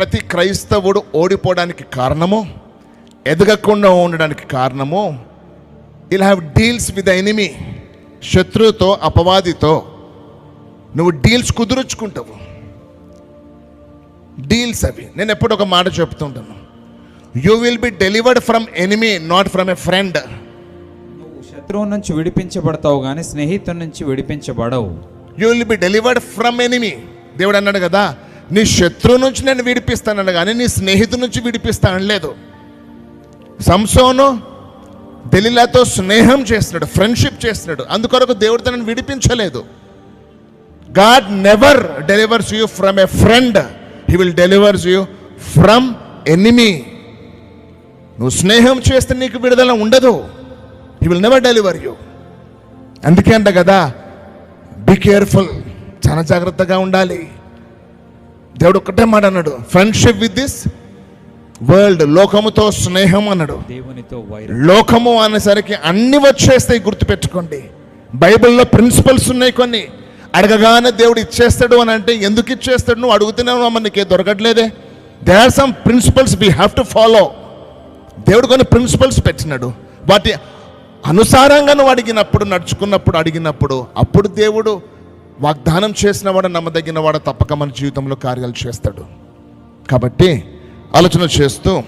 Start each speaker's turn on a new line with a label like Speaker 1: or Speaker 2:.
Speaker 1: ప్రతి క్రైస్తవుడు ఓడిపోవడానికి కారణము ఎదగకుండా ఉండడానికి కారణము ఇలా హ్యావ్ డీల్స్ విత్ ఎనిమీ శత్రువుతో అపవాదితో. నువ్వు డీల్స్ కుదుర్చుకుంటావు. డీల్స్ అవి. నేను ఎప్పుడు ఒక మాట చెప్తుంటాను. You will be delivered from enemy not from a friend
Speaker 2: శత్రువు నుంచి విడిపించబడతావు కానీ స్నేహితుడి నుంచి విడిపించబడవు.
Speaker 1: You will be delivered from enemy దేవుడు అన్నాడు కదా నీ శత్రువు నుంచి నేను విడిపిస్తానని కానీ నీ స్నేహితు నుంచి విడిపిస్తాను లేదు. సంసోను దెలిలాతో స్నేహం చేస్తున్నాడు ఫ్రెండ్షిప్ చేస్తున్నాడు. అందుకొరకు దేవుడు తనను విడిపించలేదు. God never delivers you from a friend. He will delivers you from enemy. నువ్వు స్నేహం చేస్తే నీకు విడుదల ఉండదు. He will never deliver you. అందుకే అంట కదా బి కేర్ఫుల్ చాలా జాగ్రత్తగా ఉండాలి. దేవుడు ఒక్కటే మాట అన్నాడు ఫ్రెండ్షిప్ విత్ దిస్ వరల్డ్ లోకముతో స్నేహం అన్నాడు.
Speaker 2: దేవునితో
Speaker 1: లోకము అనేసరికి అన్ని వచ్చేస్తాయి గుర్తుపెట్టుకోండి. బైబిల్లో ప్రిన్సిపల్స్ ఉన్నాయి కొన్ని. అడగగానే దేవుడు ఇచ్చేస్తాడు అని అంటే ఎందుకు ఇచ్చేస్తాడు? నువ్వు అడుగుతున్నావు అమ్మ నీకే దొరకట్లేదే? They are some principles we have to follow దేవుడు కొన్ని ప్రిన్సిపల్స్ పెట్టినాడు. వాటి అనుసారంగా నువ్వు అడిగినప్పుడు నడుచుకున్నప్పుడు అడిగినప్పుడు అప్పుడు దేవుడు వాగ్దానం చేసిన వాడు నమ్మదగిన వాడు తప్పక మన జీవితంలో కార్యాలు చేస్తాడు. కాబట్టి ఆలోచన చేస్తూ